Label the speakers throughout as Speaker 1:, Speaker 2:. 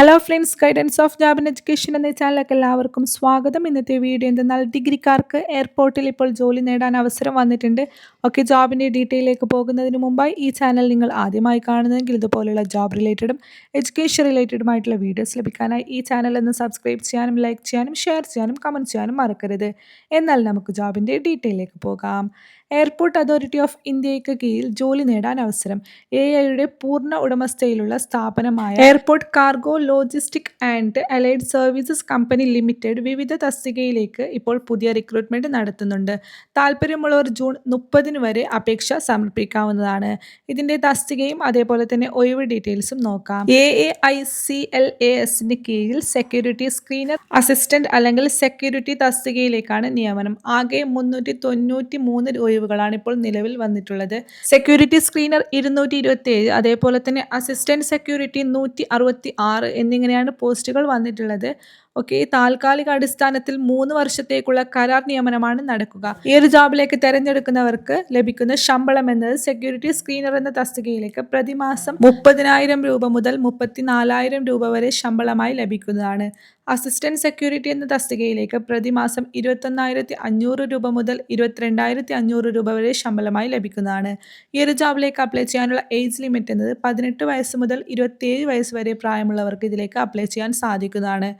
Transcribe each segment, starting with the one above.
Speaker 1: Hello friends guidance of job and education എന്ന ചാനലിലേക്ക് എല്ലാവർക്കും സ്വാഗതം. ഇന്നത്തെ വീഡിയോ എന്തെന്നാൽ ഡിഗ്രിക്കാർക്ക് എയർപോർട്ടിൽ ഇപ്പോൾ ജോലി നേടാൻ അവസരം വന്നിട്ടുണ്ട്. ഓക്കെ ജോബിന്റെ ഡീറ്റെയിലേക്ക് പോകുന്നതിന് മുമ്പായി ഈ ചാനൽ നിങ്ങൾ ആദ്യമായി കാണുന്നതെങ്കിൽ ഇതുപോലുള്ള ജോബ് റിലേറ്റഡും എഡ്യൂക്കേഷൻ റിലേറ്റഡുമായിട്ടുള്ള വീഡിയോസ് ലഭിക്കാനായി ഈ ചാനൽ ഒന്ന് സബ്സ്ക്രൈബ് ചെയ്യാനും ലൈക്ക് ചെയ്യാനും ഷെയർ ചെയ്യാനും കമന്റ് ചെയ്യാനും മറക്കരുത്. എന്നാൽ നമുക്ക് ജോബിന്റെ ഡീറ്റെയിലേക്ക് പോകാം. എയർപോർട്ട് അതോറിറ്റി ഓഫ് ഇന്ത്യയ്ക്ക് കീഴിൽ ജോലി നേടാൻ അവസരം എ ഐയുടെ പൂർണ ഉടമസ്ഥയിലുള്ള സ്ഥാപനമായ airport cargo logistic and allied services company limited വിവിധ തസ്തികയിലേക്ക് ഇപ്പോൾ പുതിയ റിക്രൂട്ട്മെന്റ് നടത്തുന്നുണ്ട്. താല്പര്യമുള്ളവർ ജൂൺ മുപ്പതിന് വരെ അപേക്ഷ സമർപ്പിക്കാവുന്നതാണ്. ഇതിന്റെ തസ്തികയും അതേപോലെ തന്നെ ഒഴിവ് ഡീറ്റെയിൽസും നോക്കാം. A A I C L A എസിന് കീഴിൽ സെക്യൂരിറ്റി സ്ക്രീനർ അസിസ്റ്റന്റ് അല്ലെങ്കിൽ സെക്യൂരിറ്റി തസ്തികയിലേക്കാണ് നിയമനം. ആകെ മുന്നൂറ്റി തൊണ്ണൂറ്റി മൂന്ന് ഒഴിവ് ഒഴിവുകളാണ് ഇപ്പോൾ നിലവിൽ വന്നിട്ടുള്ളത്. സെക്യൂരിറ്റി സ്ക്രീനർ ഇരുന്നൂറ്റി ഇരുപത്തി ഏഴ് അതേപോലെ തന്നെ അസിസ്റ്റന്റ് സെക്യൂരിറ്റി നൂറ്റി അറുപത്തി ആറ് എന്നിങ്ങനെയാണ് പോസ്റ്റുകൾ വന്നിട്ടുള്ളത്. ഓക്കെ താൽക്കാലിക അടിസ്ഥാനത്തിൽ മൂന്ന് വർഷത്തേക്കുള്ള കരാർ നിയമനമാണ് നടക്കുക. ഈ ഒരു ജോബിലേക്ക് തെരഞ്ഞെടുക്കുന്നവർക്ക് ലഭിക്കുന്ന ശമ്പളം എന്നത് സെക്യൂരിറ്റി സ്ക്രീനർ എന്ന തസ്തികയിലേക്ക് പ്രതിമാസം മുപ്പതിനായിരം രൂപ മുതൽ മുപ്പത്തിനാലായിരം രൂപ വരെ ശമ്പളമായി ലഭിക്കുന്നതാണ്. അസിസ്റ്റന്റ് സെക്യൂരിറ്റി എന്ന തസ്തികയിലേക്ക് പ്രതിമാസം ഇരുപത്തൊന്നായിരത്തി അഞ്ഞൂറ് രൂപ മുതൽ ഇരുപത്തിരണ്ടായിരത്തി അഞ്ഞൂറ് രൂപ വരെ ശമ്പളമായി ലഭിക്കുന്നതാണ്. ഈ ഒരു ജോബിലേക്ക് അപ്ലൈ ചെയ്യാനുള്ള ഏജ് ലിമിറ്റ് എന്നത് പതിനെട്ട് വയസ്സ് മുതൽ ഇരുപത്തിയേഴ് വയസ്സ് വരെ പ്രായമുള്ളവർക്ക് ഇതിലേക്ക് അപ്ലൈ ചെയ്യാൻ സാധിക്കുന്നതാണ്.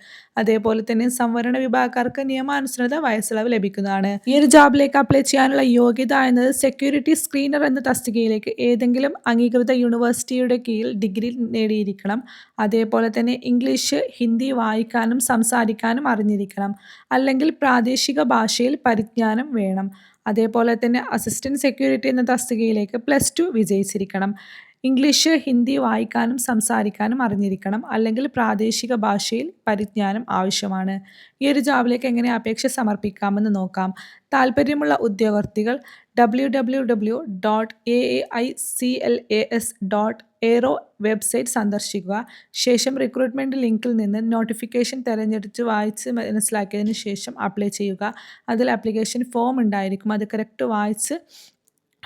Speaker 1: അതേപോലെ തന്നെ സംവരണ വിഭാഗക്കാർക്ക് നിയമാനുസൃത വയസ്സിളവ് ലഭിക്കുന്നതാണ്. ഈ ഒരു ജോബിലേക്ക് അപ്ലൈ ചെയ്യാനുള്ള യോഗ്യത എന്നത് സെക്യൂരിറ്റി സ്ക്രീനർ എന്ന തസ്തികയിലേക്ക് ഏതെങ്കിലും അംഗീകൃത യൂണിവേഴ്സിറ്റിയുടെ കീഴിൽ ഡിഗ്രി നേടിയിരിക്കണം. അതേപോലെ തന്നെ ഇംഗ്ലീഷ് ഹിന്ദി വായിക്കാനും സംസാരിക്കാനും അറിഞ്ഞിരിക്കണം. അല്ലെങ്കിൽ പ്രാദേശിക ഭാഷയിൽ പരിജ്ഞാനം വേണം. അതേപോലെ തന്നെ അസിസ്റ്റന്റ് സെക്യൂരിറ്റി എന്ന തസ്തികയിലേക്ക് പ്ലസ് ടു വിജയിച്ചിരിക്കണം. ഇംഗ്ലീഷ് ഹിന്ദി വായിക്കാനും സംസാരിക്കാനും അറിഞ്ഞിരിക്കണം. അല്ലെങ്കിൽ പ്രാദേശിക ഭാഷയിൽ പരിജ്ഞാനം ആവശ്യമാണ്. ഈ ഒരു ജോബിലേക്ക് എങ്ങനെ അപേക്ഷ സമർപ്പിക്കാമെന്ന് നോക്കാം. താല്പര്യമുള്ള ഉദ്യോഗാർത്ഥികൾ W W W dot A A I C L A S dot aero website സന്ദർശിക്കുക. ശേഷം റിക്രൂട്ട്മെന്റ് ലിങ്കിൽ നിന്ന് നോട്ടിഫിക്കേഷൻ തിരഞ്ഞെടുത്ത് വായിച്ച് മനസ്സിലാക്കിയതിന് ശേഷം അപ്ലൈ ചെയ്യുക. അതിൽ ആപ്ലിക്കേഷൻ ഫോം ഉണ്ടായിരിക്കും. അത് കറക്റ്റ് വായിച്ച്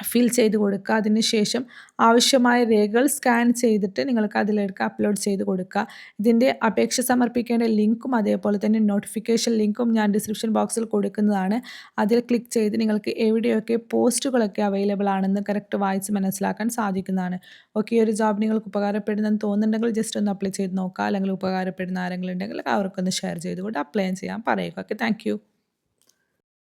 Speaker 1: ഫിൽ ചെയ്ത് കൊടുക്കുക. അതിനുശേഷം ആവശ്യമായ രേഖകൾ സ്കാൻ ചെയ്തിട്ട് നിങ്ങൾക്ക് അതിലേക്ക് അപ്ലോഡ് ചെയ്ത് കൊടുക്കുക. ഇതിന്റെ അപേക്ഷ സമർപ്പിക്കേണ്ട ലിങ്കും അതേപോലെ തന്നെ നോട്ടിഫിക്കേഷൻ ലിങ്കും ഞാൻ ഡിസ്ക്രിപ്ഷൻ ബോക്സിൽ കൊടുക്കുന്നതാണ്. അതിൽ ക്ലിക്ക് ചെയ്ത് നിങ്ങൾക്ക് എവിടെയൊക്കെ പോസ്റ്റുകളൊക്കെ അവൈലബിൾ ആണെന്ന് കറക്റ്റ് വായിച്ച് മനസ്സിലാക്കാൻ സാധിക്കുന്നതാണ്. ഓക്കെ ഒരു ജോബ് നിങ്ങൾക്ക് ഉപകാരപ്പെടുന്നെന്ന് തോന്നുന്നുണ്ടെങ്കിൽ ജസ്റ്റ് ഒന്ന് അപ്ലൈ ചെയ്ത് നോക്കുക. അല്ലെങ്കിൽ ഉപകാരപ്പെടുന്ന ആരെങ്കിലും ഉണ്ടെങ്കിൽ അവർക്കൊന്ന് ഷെയർ ചെയ്തുകൊണ്ട് അപ്ലൈ ചെയ്യാൻ പറയുക. Okay thank